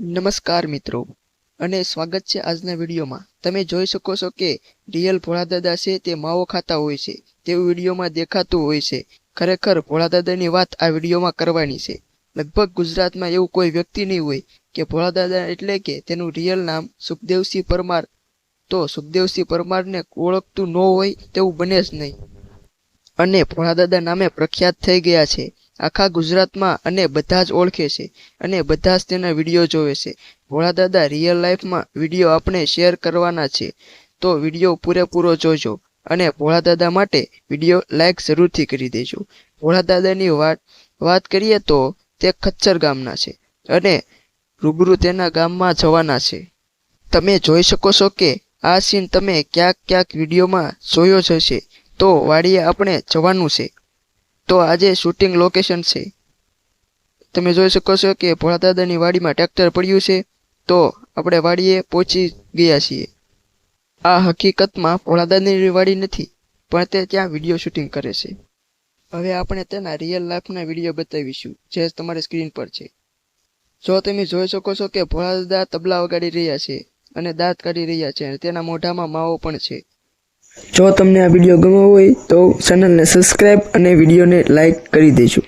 નમસ્કાર મિત્રો, અને સ્વાગત છે આજના વિડીયોમાં. તમે જોઈ શકો છો કે રિયલ ભોળાદાદા છે તે માવો ખાતા હોય છે તેવું વિડીયોમાં દેખાતું હોય છે. ખરેખર ભોળાદાદાની વાત આ વિડીયોમાં કરવાની છે. લગભગ ગુજરાતમાં એવું કોઈ વ્યક્તિ નહીં હોય કે ભોળાદાદા એટલે કે તેનું રિયલ નામ સુખદેવસિંહ પરમાર. તો સુખદેવસિંહ પરમારને ઓળખતું ન હોય તેવું બને જ નહીં. અને ભોળાદાદા નામે પ્રખ્યાત થઈ ગયા છે. આખા ગુજરાતમાં અને બધા જ ઓળખે છે અને બધા જ તેના વીડિયો જોવે છે. ભોળાદાદા રિયલ લાઈફમાં વીડિયો આપણે શેર કરવાના છે. તો વીડિયો પૂરેપૂરો જોજો અને ભોળાદાદા માટે વીડિયો લાઈક જરૂરથી કરી દેજો. ભોળાદાદાની વાત વાત કરીએ તો તે ખચ્ચર ગામના છે અને રૂબરૂ તેના ગામમાં જવાના છે. તમે જોઈ શકો છો કે આ સીન તમે ક્યાંક ક્યાંક વિડીયોમાં જોયો જ હશે. તો વાડીએ આપણે જવાનું છે. તો આજે શૂટિંગ લોકેશન છે. તમે જોઈ શકો છો કે ભોળાદાદાની વાડીમાં ટ્રેક્ટર પડ્યું છે. તો આપણે વાડીએ પહોંચી ગયા છીએ. આ હકીકતમાં ભોળાદાદાની વાડી નથી, પણ તે ત્યાં વીડિયો શૂટિંગ કરે છે. હવે આપણે તેના રિયલ લાઈફના વીડિયો બતાવીશું, જે તમારી સ્ક્રીન પર છે. જો તમે જોઈ શકો છો કે ભોળાદાદા તબલા વગાડી રહ્યા છે અને દાંત કાઢી રહ્યા છે અને તેના મોઢામાં માવો પણ છે. જો તમને આ વીડિયો ગમ્યો હોય તો ચેનલને સબસ્ક્રાઈબ અને વિડીયોને લાઈક કરી દેજો.